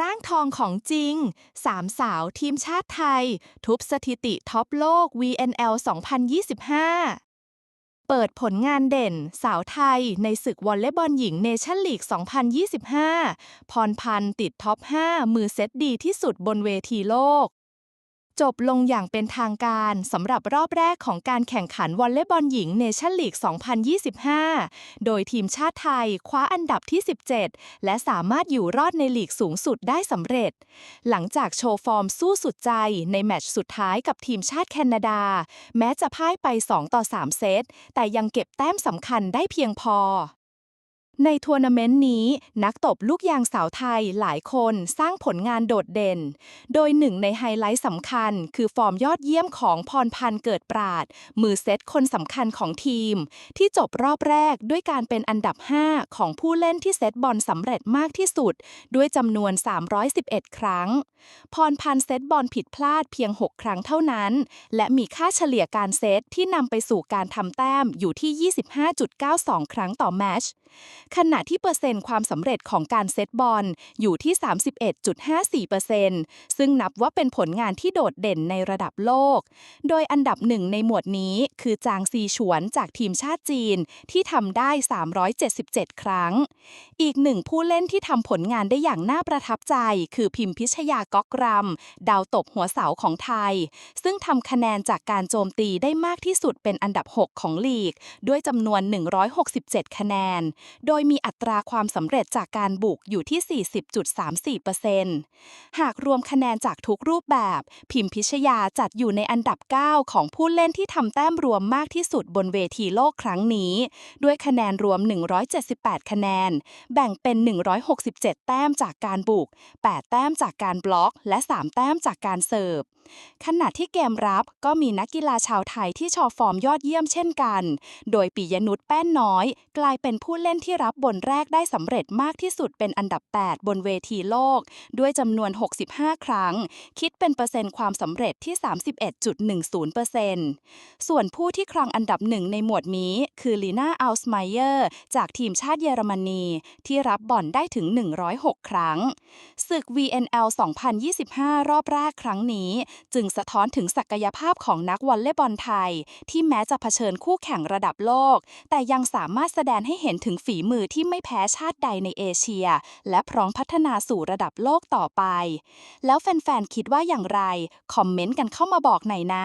ร่างทองของจริง สามสาวทีมชาติไทย ทุบสถิติท็อปโลก VNL 2025 เปิดผลงานเด่น สาวไทย ในศึกวอลเลย์บอลหญิงเนชั่นลีก 2025 พรพันธ์ติดท็อป 5 มือเซตดีที่สุดบนเวทีโลก จบลงอย่างเป็นทางการสำหรับรอบแรกของการแข่งขันวอลเลย์บอลหญิงเนชั่นลีก 2025 โดยทีมชาติไทยคว้าอันดับที่ 17 และสามารถอยู่รอดในลีกสูงสุดได้สำเร็จ หลังจากโชว์ฟอร์มสู้สุดใจในแมตช์สุดท้ายกับทีมชาติแคนาดา แม้จะพ่ายไป 2 ต่อ 3 เซต แต่ยังเก็บแต้มสำคัญได้เพียงพอ ในทัวร์นาเมนต์นี้ นักตบลูกยางสาวไทยหลายคนสร้างผลงานโดดเด่น โดยหนึ่งในไฮไลท์สำคัญ คือฟอร์มยอดเยี่ยมของพรพันธ์เกิดปราด มือเซตคนสำคัญของทีม ที่จบรอบแรกด้วยการเป็นอันดับ 5 ของผู้เล่นที่เซตบอลสำเร็จมากที่สุด ด้วยจำนวน 311 ครั้ง พรพันธ์เซตบอลผิดพลาดเพียง 6 ครั้งเท่านั้น และมีค่าเฉลี่ยการเซตที่นำไปสู่การทำแต้มอยู่ที่ 25.92 ครั้งต่อแมตชขณะที่เปอร์เซ็นต์ความสำเร็จของการเซตบอลอยู่ที่ 31.54%ซึ่งนับว่าเป็นผลงานที่โดดเด่นในระดับโลก โดยอันดับหนึ่งในหมวดนี้คือจางซีฉวนจากทีมชาติจีนที่ทำได้ 377 ครั้ง อีกหนึ่งผู้เล่นที่ทำผลงานได้อย่างน่าประทับใจ คือพิมพิชยาก๊อกรำดาวตบหัวเสาของไทย ซึ่งทำคะแนนจากการโจมตีได้มากที่สุดเป็นอันดับ 6 ของลีก ด้วยจำนวน 167 คะแนน โดยมีอัตราความสำเร็จจากการบุกอยู่ที่ 40.34%หากรวมคะแนนจากทุกรูปแบบ พิมพิชยาจัดอยู่ในอันดับ 9 ของผู้เล่นที่ทำแต้มรวมมากที่สุดบนเวทีโลกครั้งนี้ ด้วยคะแนนรวม 178 คะแนน แบ่งเป็น 167 แต้มจากการบุก 8 แต้มจากการบล็อก และ 3 แต้มจากการเสิร์ฟ ขณะที่เกมรับก็มีนักกีฬาชาวไทยที่โชว์ฟอร์มยอดเยี่ยมเช่นกัน โดยปิยนุชแป้นน้อย กลายเป็นผู้เล่นที่รับบนแรกได้สำเร็จมากที่สุดเป็นอันดับ 8 บนเวทีโลก ด้วยจำนวน 65 ครั้ง คิดเป็นเปอร์เซ็นต์ความสำเร็จที่ 31.10%ส่วนผู้ที่ครองอันดับหนึ่งในหมวดนี้ คือลีน่าอัลสไมเยอร์ จากทีมชาติเยอรมนี ที่รับบอลได้ถึง 106 ครั้งศึก VNL 2025 รอบแรกครั้งนี้จึงสะท้อนถึงศักยภาพของนักวอลเลย์บอลไทย ที่แม้จะเผชิญคู่แข่งระดับโลก แต่ยังสามารถแสดงให้เห็นถึงฝีมือที่ไม่แพ้ชาติใดในเอเชีย และพร้อมพัฒนาสู่ระดับโลกต่อไป แล้วแฟนๆคิดว่าอย่างไร คอมเมนต์กันเข้ามาบอกหน่อยนะ